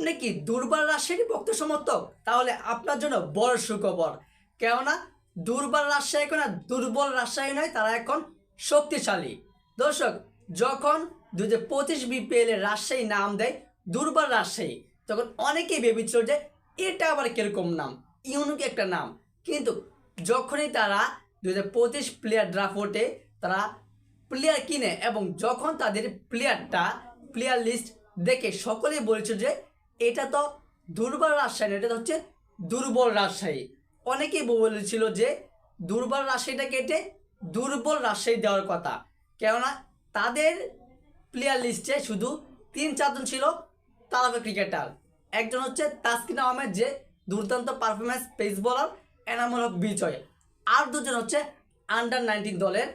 আপনি কি দুর্বল রাজশাহীর ভক্ত সমর্থক? তাহলে আপনার জন্য বড় সুখবর। কেননা দুর্বল রাজশাহী এখন আর দুর্বল রাজশাহী নয়, তারা এখন শক্তিশালী। দর্শক, যখন দু হাজার পঁচিশ বিপিএল রাজশাহী নাম দেয় দুর্বল রাজশাহী, তখন অনেকেই ভেবেছিল যে এটা আবার কীরকম নাম? ইউনিক একটা নাম। কিন্তু যখনই তারা দু হাজার পঁচিশ প্লেয়ার ড্রাফটে তারা প্লেয়ার কিনে এবং যখন তাদের প্লেয়ারটা প্লেয়ার লিস্ট দেখে সকলেই বলছে যে এটা তো দুর্বল রাজশাহী এটা হচ্ছে দুর্বল রাজশাহী। অনেকেই বলেছিল যে দুর্বল রাজশাহীটা কেটে দুর্বল রাজশাহী দেওয়ার কথা। কেননা তাদের প্লেয়ার লিস্টে শুধু তিন চারজন ছিল তারকা ক্রিকেটার একজন হচ্ছে তাসকিন আহমেদ যে দুর্দান্ত পারফরমেন্স পেস বলার এনামুল হক বিজয়। আর দুজন হচ্ছে আন্ডার নাইনটিন দলের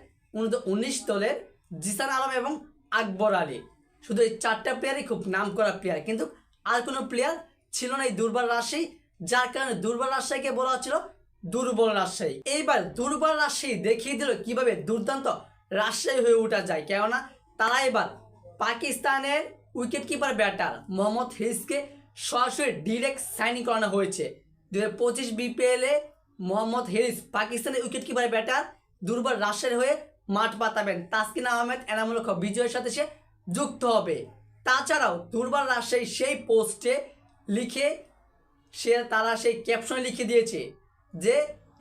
উনিশ দলের জিসান আলম এবং আকবর আলী। শুধু এই চারটা প্লেয়ারই খুব নাম করা প্লেয়ার কিন্তু আর কোনো প্লেয়ার ছিল না এই দুর্বল রাজশাহী, যার কারণে দুর্বল রাজশাহীকে বলা হচ্ছিল দুর্বল রাজশাহী। এইবার দুর্বল রাজশাহী দেখিয়ে দিল কীভাবে দুর্দান্ত রাজশাহী হয়ে ওঠা যায়। কেননা তারা এবার পাকিস্তানের উইকেট কিপার ব্যাটার মোহাম্মদ হিসকে সরাসরি ডিরেক্ট সাইনিং করানো হয়েছে। দু হাজার পঁচিশ বিপিএলে মোহাম্মদ হেরিস পাকিস্তানের উইকেট কিপার ব্যাটার দুর্বল রাজশাহীর হয়ে মাঠ পাতাবেন। তাসকিন আহমেদ এনামুল বিজয়ের সাথে সে যুক্ত হবে। তাছাড়াও দুর্বল রাজশাহী সেই পোস্টে লিখে সে তারা সেই ক্যাপশনে লিখে দিয়েছে যে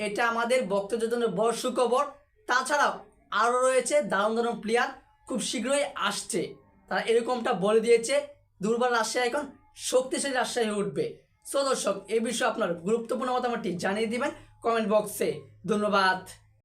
এটা আমাদের বক্তব্যের জন্য বড় সুখবর। তাছাড়াও আরও রয়েছে দারুণ দারুণ প্লেয়ার, খুব শীঘ্রই আসছে। তারা এরকমটা বলে দিয়েছে দুর্বল রাজশাহী এখন শক্তিশালী রাজশাহী উঠবে। সো দর্শক এই বিষয়ে আপনার গুরুত্বপূর্ণ মতামতটি জানিয়ে দিবেন কমেন্ট বক্সে। ধন্যবাদ।